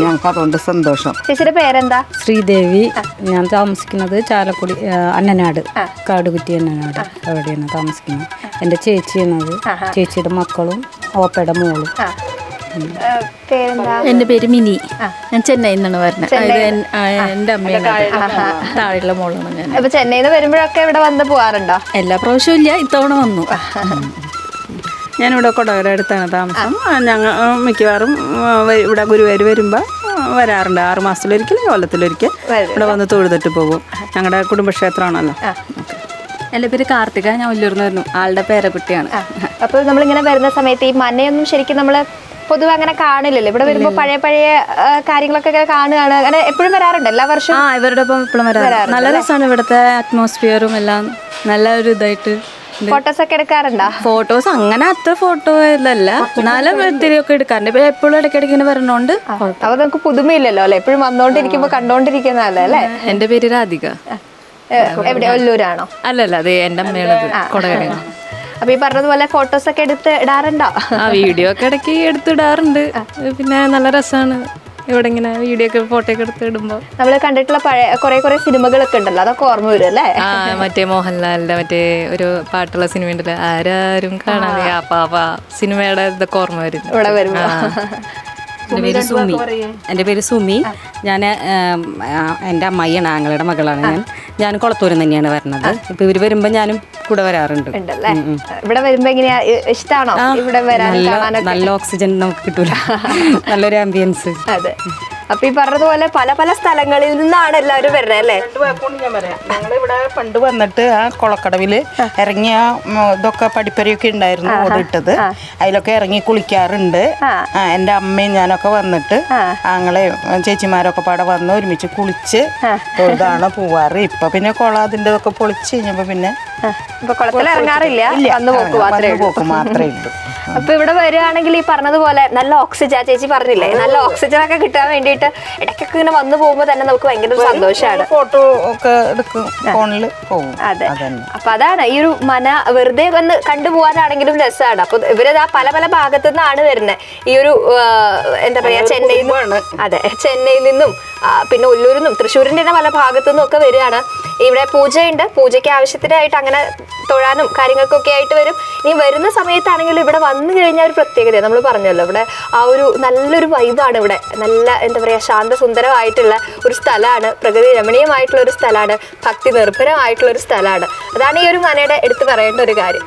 ഞങ്ങൾക്ക് അതുകൊണ്ട് സന്തോഷം. ചേച്ചിയുടെ പേരെന്താ? ശ്രീദേവി. ഞാൻ താമസിക്കുന്നത് ചാലക്കുടി അന്നനാട്. കാടുകുറ്റി അന്നനാട്. അവിടെയാണ് താമസിക്കുന്നത്. എന്റെ ചേച്ചി എന്നത് ചേച്ചിയുടെ മക്കളും ഓപ്പയുടെ മോളും. എന്റെ പേര് മിനി. ഞാൻ ചെന്നൈയിൽ നിന്നാണ് വരുന്നത്. എന്റെ അമ്മയാണ് താഴെയുള്ള മോളാണ്. ഞാൻ. ചെന്നൈയിൽ നിന്ന് വരുമ്പോഴൊക്കെ ഇവിടെ വന്ന് പോവാറുണ്ടോ? എല്ലാ പ്രാവശ്യവും ഇല്ല ഇത്തവണ വന്നു. ഞാനിവിടെ കൊടകരടുത്താണ് താമസം. ഞങ്ങൾ മിക്കവാറും ഇവിടെ ഗുരുവായൂർ വരുമ്പോൾ വരാറുണ്ട്. ആറ് മാസത്തിലൊരിക്കൽ കൊല്ലത്തിലൊരിക്കൽ. ഇവിടെ വന്ന് തൊഴുതിട്ട് പോകും. ഞങ്ങളുടെ കുടുംബക്ഷേത്രമാണല്ലോ. എന്റെ പേര് കാർത്തിക ഞാൻ ഉല്ലൂർന്ന് വരുന്നു ആളുടെ പേരക്കുട്ടിയാണ്. അപ്പോൾ നമ്മളിങ്ങനെ വരുന്ന സമയത്ത് ഈ മനയൊന്നും ശരിക്കും നമ്മൾ പൊതുവെ അങ്ങനെ കാണില്ലല്ലോ. ഇവിടെ വരുമ്പോൾ പഴയ പഴയ കാര്യങ്ങളൊക്കെ ഇങ്ങനെ കാണുകയാണ്. അങ്ങനെ എപ്പോഴും വരാറുണ്ട് എല്ലാ വർഷവും? ആ ഇവരുടെ ഒപ്പം എപ്പോഴും വരാറുണ്ട്. നല്ല രസമാണ് ഇവിടുത്തെ അറ്റ്മോസ്ഫിയറും എല്ലാം. നല്ല ഒരു ഇതായിട്ട്. ഫോട്ടോസ് ഒക്കെ എടുക്കാറുണ്ടോ? ഫോട്ടോസ് അങ്ങനെ അത്ര ഫോട്ടോ ഇതല്ല. എന്നാലും ഒത്തിരി ഒക്കെ എടുക്കാറുണ്ട്. ഇപ്പൊ എപ്പോഴും ഇടയ്ക്കിടയ്ക്ക് ഇങ്ങനെ വരണോണ്ട് അപ്പൊ നമുക്ക് പുതുമയില്ലല്ലോ അല്ലെ? എപ്പോഴും വന്നോണ്ടിരിക്കുമ്പോ കണ്ടോണ്ടിരിക്കുന്നതല്ലേ അല്ലേ? എന്റെ പേര് രാധിക. എവിടെ? ഒല്ലൂരാണോ? അല്ലല്ല അതെ എന്റെ അമ്മയാണ് കൊടകരയാണ് അപ്പൊ ഈ പറഞ്ഞതുപോലെ ഫോട്ടോസ് ഒക്കെ എടുത്ത് ഇടാറുണ്ടോ? വീഡിയോ ഒക്കെ ഇടയ്ക്ക് എടുത്തിടാറുണ്ട് പിന്നെ നല്ല രസമാണ് ഇവിടെ ഇങ്ങനെ വീഡിയോ ഒക്കെ ഫോട്ടോ ഒക്കെ എടുത്ത് ഇടുമ്പോൾ നമ്മൾ കണ്ടിട്ടുള്ള പഴയ കുറെ കുറെ സിനിമകളൊക്കെ ഉണ്ടല്ലോ അതൊക്കെ ഓർമ്മ വരും അല്ലേ? ആ മറ്റേ മോഹൻലാലിന്റെ മറ്റേ ഒരു പാട്ടുള്ള സിനിമ ഉണ്ടല്ലോ ആരാരും കാണാതെ ആ. സിനിമയുടെ ഇതൊക്കെ ഓർമ്മ വരും. ഇവിടെ വരുമ്പോ എന്റെ പേര് സുമി എന്റെ പേര് സുമി. ഞാൻ എന്റെ അമ്മായിയാണ് ആങ്ങളുടെ മകളാണ് ഞാൻ. ഞാൻ കുളത്തൂരിൽ തന്നെയാണ് വരുന്നത്. ഇപ്പോൾ ഇവർ വരുമ്പോൾ ഞാനും കൂടെ വരാറുണ്ട്. ഉണ്ടല്ലേ? ഇവിടെ വരുമ്പോ എങ്ങനെയാ? ഇഷ്ടമാണോ ഇഷ്ടാണോ? ഇവിടെ വരാൻ നല്ല ഓക്സിജൻ നമുക്ക് കിട്ടൂല. <laughs> നല്ലൊരു ആംബിയൻസ് അതെ. അപ്പൊ ഈ പറഞ്ഞതുപോലെ പല പല സ്ഥലങ്ങളിൽ നിന്നാണ് എല്ലാവരും വരുന്നത് അല്ലേ? ഞങ്ങളിവിടെ പണ്ട് വന്നിട്ട് ആ കൊളക്കടവിൽ ഇറങ്ങിയ ഇതൊക്കെ പഠിപ്പരയൊക്കെ ഉണ്ടായിരുന്നു ഓടിട്ടത്. അതിലൊക്കെ ഇറങ്ങി കുളിക്കാറുണ്ട്. എന്റെ എന്റെ അമ്മയും ഞാനൊക്കെ വന്നിട്ട് ആങ്ങളെ ചേച്ചിമാരൊക്കെ പാടെ വന്ന് ഒരുമിച്ച് കുളിച്ച് തൊഴുതാണ് പോവാറ്. ഇപ്പൊ പിന്നെ കുളം അതിന്റെ ഇതൊക്കെ പൊളിച്ച് കഴിഞ്ഞപ്പോ പിന്നെ ഇറങ്ങാറില്ല. പോക്ക് മാത്രമേ ഉള്ളൂ. അപ്പൊ ഇവിടെ വരികയാണെങ്കിൽ ഈ പറഞ്ഞതുപോലെ നല്ല ഓക്സിജൻ ചേച്ചി പറഞ്ഞില്ലേ? നല്ല ഓക്സിജൻ ഒക്കെ കിട്ടാൻ വേണ്ടിയിട്ട് ഇടയ്ക്കൊക്കെ ഇങ്ങനെ വന്നു പോകുമ്പോൾ തന്നെ നമുക്ക് ഭയങ്കര സന്തോഷമാണ്. ഫോട്ടോ ഒക്കെ എടുക്കും ഫോണിൽ പോകും. അതെ. അപ്പൊ അതാണ് ഈ ഒരു മന വെറുതെ വന്ന് കണ്ടുപോകാനാണെങ്കിലും രസമാണ് അപ്പൊ ഇവർ ആ പല പല ഭാഗത്തു നിന്നാണ് വരുന്നത് ഈ ഒരു എന്താ പറയാ ചെന്നൈയിൽ നിന്നും അതെ ചെന്നൈയിൽ നിന്നും പിന്നെ ഉള്ളൂരിൽ നിന്നും തൃശ്ശൂരിന്റെ തന്നെ പല ഭാഗത്തു നിന്നും ഒക്കെ വരികയാണ്. ഇവിടെ പൂജയുണ്ട്. പൂജയ്ക്ക് ആവശ്യത്തിനായിട്ട് അങ്ങനെ തൊഴാനും കാര്യങ്ങൾക്കൊക്കെ ആയിട്ട് വരും. ഇനി വരുന്ന സമയത്താണെങ്കിൽ ഇവിടെ വന്നു കഴിഞ്ഞാൽ ഒരു പ്രത്യേകത നമ്മൾ പറഞ്ഞല്ലോ ഇവിടെ ആ ഒരു നല്ലൊരു വൈബാണ് ഇവിടെ. നല്ല എന്താ പറയുക ശാന്തസുന്ദരമായിട്ടുള്ള ഒരു സ്ഥലമാണ്. പ്രകൃതി രമണീയമായിട്ടുള്ള ഒരു സ്ഥലമാണ്. ഭക്തി നിർഭരമായിട്ടുള്ള ഒരു സ്ഥലമാണ്. അതാണ് ഈ ഒരു മനയുടെ എടുത്തു പറയേണ്ട ഒരു കാര്യം.